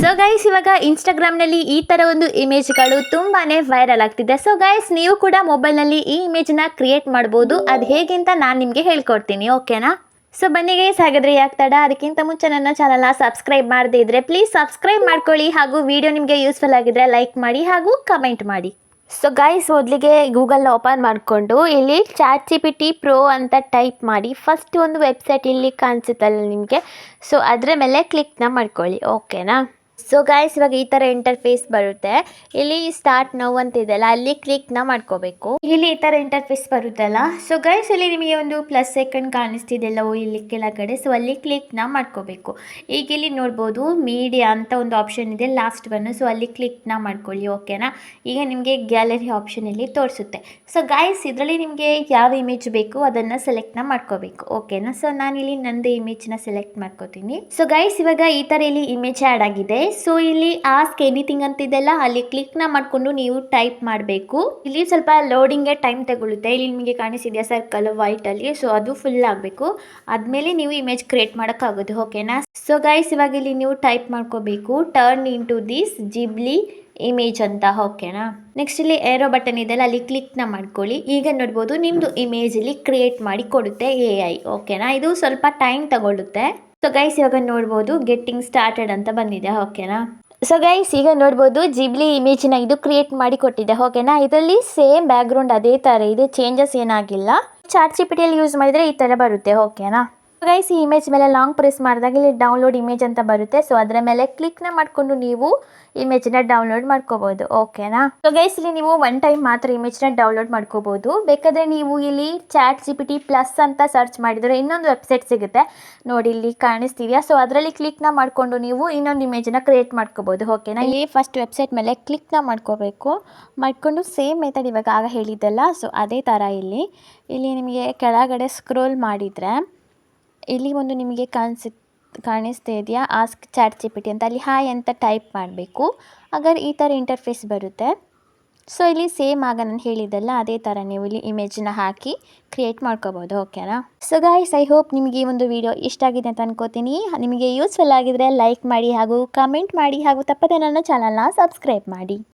So guys ಇವಾಗ ಇನ್ಸ್ಟಾಗ್ರಾಮ್ನಲ್ಲಿ ಈ ಥರ ಒಂದು ಇಮೇಜ್ಗಳು ತುಂಬಾ ವೈರಲ್ ಆಗ್ತಿದೆ. ಸೊ ಗೈಸ್ ನೀವು ಕೂಡ ಮೊಬೈಲ್ನಲ್ಲಿ ಈ ಇಮೇಜ್ನ ಕ್ರಿಯೇಟ್ ಮಾಡ್ಬೋದು. ಅದು ಹೇಗೆ ನಾನು ನಿಮಗೆ ಹೇಳ್ಕೊಡ್ತೀನಿ ಓಕೆನಾ ಸೊ ಬನ್ನಿ ಗೈಸ್ ಹಾಗಾದ್ರೆ ಯಾಕೆ ತಡ? ಅದಕ್ಕಿಂತ ಮುಂಚೆ ನನ್ನ ಚಾನಲ್ನ ಸಬ್ಸ್ಕ್ರೈಬ್ ಮಾಡದೇ ಇದ್ರೆ ಪ್ಲೀಸ್ ಸಬ್ಸ್ಕ್ರೈಬ್ ಮಾಡ್ಕೊಳ್ಳಿ ಹಾಗೂ ವಿಡಿಯೋ ನಿಮಗೆ ಯೂಸ್ಫುಲ್ ಆಗಿದ್ರೆ ಲೈಕ್ ಮಾಡಿ ಹಾಗೂ ಕಮೆಂಟ್ ಮಾಡಿ. ಸೊ ಗೈಸ್ ಮೊದಲಿಗೆ ಗೂಗಲ್ನ ಓಪನ್ ಮಾಡಿಕೊಂಡು ಇಲ್ಲಿ chat G P T pro ಅಂತ ಟೈಪ್ ಮಾಡಿ ಫಸ್ಟ್ ಒಂದು ವೆಬ್ಸೈಟ್ ಇಲ್ಲಿ ಕಾಣಿಸುತ್ತಲ್ಲ ನಿಮಗೆ. ಸೊ ಅದರ ಮೇಲೆ ಕ್ಲಿಕ್ನ ಮಾಡ್ಕೊಳ್ಳಿ ಓಕೆನಾ ಸೊ ಗಾಯ್ಸ್ ಇವಾಗ ಈ ಥರ ಇಂಟರ್ಫೇಸ್ ಬರುತ್ತೆ. ಇಲ್ಲಿ ಸ್ಟಾರ್ಟ್ ನೋವು ಅಂತ ಇದೆಯಲ್ಲ ಅಲ್ಲಿ ಕ್ಲಿಕ್ನ ಮಾಡ್ಕೋಬೇಕು. ಇಲ್ಲಿ ಈ ಥರ ಇಂಟರ್ಫೇಸ್ ಬರುತ್ತಲ್ಲ ಸೊ ಗೈಸ್ ಇಲ್ಲಿ ನಿಮಗೆ ಒಂದು ಪ್ಲಸ್ ಸೆಕೆಂಡ್ ಕಾಣಿಸ್ತಿದೆಯಲ್ಲವೋ ಇಲ್ಲಿ ಕೆಳಗಡೆ. ಸೊ ಅಲ್ಲಿ ಕ್ಲಿಕ್ನ ಮಾಡ್ಕೋಬೇಕು. ಈಗ ಇಲ್ಲಿ ನೋಡ್ಬೋದು ಮೀಡಿಯಾ ಅಂತ ಒಂದು ಆಪ್ಷನ್ ಇದೆ ಲಾಸ್ಟ್ ಬನ್ನು ಸೊ ಅಲ್ಲಿ ಕ್ಲಿಕ್ನ ಮಾಡ್ಕೊಳ್ಳಿ ಓಕೆನಾ ಈಗ ನಿಮಗೆ ಗ್ಯಾಲರಿ ಆಪ್ಷನ್ ಇಲ್ಲಿ ತೋರಿಸುತ್ತೆ. ಸೊ ಗಾಯ್ಸ್ ಇದರಲ್ಲಿ ನಿಮಗೆ ಯಾವ ಇಮೇಜ್ ಬೇಕು, ಅದನ್ನು ಸೆಲೆಕ್ಟ್ನ ಮಾಡ್ಕೋಬೇಕು ಓಕೆನಾ ಸೊ ನಾನಿಲ್ಲಿ ನಂದು ಇಮೇಜ್ನ ಸೆಲೆಕ್ಟ್ ಮಾಡ್ಕೋತೀನಿ. ಸೊ ಗೈಸ್ ಇವಾಗ ಈ ಥರ ಇಲ್ಲಿ ಇಮೇಜ್ ಆ್ಯಡ್ ಆಗಿದೆ. ಸೊ ಇಲ್ಲಿ ಆಸ್ಕ್ ಎನಿಥಿಂಗ್ ಅಂತಿದೆಲ್ಲ ಅಲ್ಲಿ ಕ್ಲಿಕ್ನ ಮಾಡಿಕೊಂಡು ನೀವು ಟೈಪ್ ಮಾಡಬೇಕು. ಇಲ್ಲಿ ಸ್ವಲ್ಪ ಲೋಡಿಂಗ್ಗೆ ಟೈಮ್ ತಗೊಳ್ಳುತ್ತೆ. ಇಲ್ಲಿ ನಿಮಗೆ ಕಾಣಿಸಿದೆಯಾ ಸರ್ಕಲ್ ವೈಟಲ್ಲಿ ಸೊ ಅದು ಫುಲ್ ಆಗಬೇಕು. ಆದಮೇಲೆ ನೀವು ಇಮೇಜ್ ಕ್ರಿಯೇಟ್ ಮಾಡೋಕ್ಕಾಗೋದು ಓಕೆನಾ ಸೊ ಗೈಸ್ ಇವಾಗ ಇಲ್ಲಿ ನೀವು ಟೈಪ್ ಮಾಡ್ಕೋಬೇಕು. Turn into this Ghibli image ಅಂತ ಓಕೆನಾ ನೆಕ್ಸ್ಟ್ ಇಲ್ಲಿ ಏರೋ ಬಟನ್ ಇದೆಯಲ್ಲ ಅಲ್ಲಿ ಕ್ಲಿಕ್ನ ಮಾಡ್ಕೊಳ್ಳಿ. ಈಗ ನೋಡ್ಬೋದು ಇಮೇಜ್ ಇಲ್ಲಿ ಕ್ರಿಯೇಟ್ ಮಾಡಿ ಕೊಡುತ್ತೆ ಎ ಐ ಓಕೆನಾ ಇದು ಸ್ವಲ್ಪ ಟೈಮ್ ತಗೊಳ್ಳುತ್ತೆ. ಸೊ ಗೈಸ್ ಇವಾಗ ನೋಡ್ಬೋದು ಗೆಟ್ಟಿಂಗ್ ಸ್ಟಾರ್ಟೆಡ್ ಅಂತ ಬಂದಿದೆ ಓಕೆನಾ ಸೊ ಗೈಸ್ ಈಗ ನೋಡ್ಬೋದು ಜಿಬ್ಲಿ ಇಮೇಜ್ನ ಇದು ಕ್ರಿಯೇಟ್ ಮಾಡಿ ಕೊಟ್ಟಿದೆ ಓಕೆನಾ ಇದರಲ್ಲಿ ಸೇಮ್ ಬ್ಯಾಕ್ಗ್ರೌಂಡ್ ಅದೇ ಥರ ಇದೆ ಚೇಂಜಸ್ ಏನಾಗಿಲ್ಲ. ಚಾರ್ಟ್ ಚಿಪಿಟಿಯಲ್ಲಿ ಯೂಸ್ ಮಾಡಿದರೆ ಈ ಥರ ಬರುತ್ತೆ ಓಕೆನಾ ಗೈಸ್ ಈ ಇಮೇಜ್ ಮೇಲೆ ಲಾಂಗ್ ಪ್ರೆಸ್ ಮಾಡಿದಾಗ ಇಲ್ಲಿ ಡೌನ್ಲೋಡ್ ಇಮೇಜ್ ಅಂತ ಬರುತ್ತೆ. ಸೊ ಅದರ ಮೇಲೆ ಕ್ಲಿಕ್ನ ಮಾಡಿಕೊಂಡು ನೀವು ಇಮೇಜ್ನ ಡೌನ್ಲೋಡ್ ಮಾಡ್ಕೋಬೋದು. ಓಕೆನಾ ಸೊ ಗೈಸ್ ಇಲ್ಲಿ ನೀವು ಒನ್ ಟೈಮ್ ಮಾತ್ರ ಇಮೇಜ್ನ ಡೌನ್ಲೋಡ್ ಮಾಡ್ಕೋಬೋದು. ಬೇಕಾದರೆ ನೀವು ಇಲ್ಲಿ chat G P T plus ಅಂತ ಸರ್ಚ್ ಮಾಡಿದರೆ ಇನ್ನೊಂದು ವೆಬ್ಸೈಟ್ ಸಿಗುತ್ತೆ. ನೋಡಿ, ಇಲ್ಲಿ ಕಾಣಿಸ್ತಿದೆಯಾ? ಸೊ ಅದರಲ್ಲಿ ಕ್ಲಿಕ್ನ ಮಾಡಿಕೊಂಡು ನೀವು ಇನ್ನೊಂದು ಇಮೇಜನ್ನ ಕ್ರಿಯೇಟ್ ಮಾಡ್ಕೋಬೋದು. ಓಕೆನಾ ಇಲ್ಲಿ ಫಸ್ಟ್ ವೆಬ್ಸೈಟ್ ಮೇಲೆ ಕ್ಲಿಕ್ನ ಮಾಡ್ಕೋಬೇಕು. ಮಾಡಿಕೊಂಡು ಸೇಮ್ ಮೆಥಡ್ ಇವಾಗ ಆಗ ಹೇಳಿದ್ದಲ್ಲ. ಸೊ ಅದೇ ಥರ ಇಲ್ಲಿ. ಇಲ್ಲಿ ನಿಮಗೆ ಕೆಳಗಡೆ ಸ್ಕ್ರೋಲ್ ಮಾಡಿದರೆ ಇಲ್ಲಿ ಒಂದು ನಿಮಗೆ ಕಾಣಿಸಿ, ಕಾಣಿಸ್ತಾ ಇದೆಯಾ? ಆಸ್ಕ್ ಚಾಟ್ ಜಿ ಅಂತ. ಅಲ್ಲಿ ಹಾಯ್ ಅಂತ ಟೈಪ್ ಮಾಡಬೇಕು. ಅಗರ್ ಈ ಥರ ಇಂಟರ್ಫೇಸ್ ಬರುತ್ತೆ. ಸೊ ಇಲ್ಲಿ ಸೇಮ್ ಆಗ ನಾನು ಹೇಳಿದ್ದಲ್ಲ, ಅದೇ ಥರ ನೀವು ಇಲ್ಲಿ ಇಮೇಜ್ನ ಹಾಕಿ ಕ್ರಿಯೇಟ್ ಮಾಡ್ಕೋಬೋದು. ಓಕೆನಾ ಸೊ ಗಾಯ್ಸ್ ಐ ಹೋಪ್ ನಿಮಗೆ ಈ ಒಂದು ವಿಡಿಯೋ ಇಷ್ಟ ಆಗಿದೆ ಅಂತ ಅನ್ಕೋತೀನಿ. ನಿಮಗೆ ಯೂಸ್ಫುಲ್ ಆಗಿದ್ರೆ ಲೈಕ್ ಮಾಡಿ ಹಾಗೂ ಕಮೆಂಟ್ ಮಾಡಿ ಹಾಗೂ ತಪ್ಪದೆ ನನ್ನ ಚಾನಲ್ನ ಸಬ್ಸ್ಕ್ರೈಬ್ ಮಾಡಿ.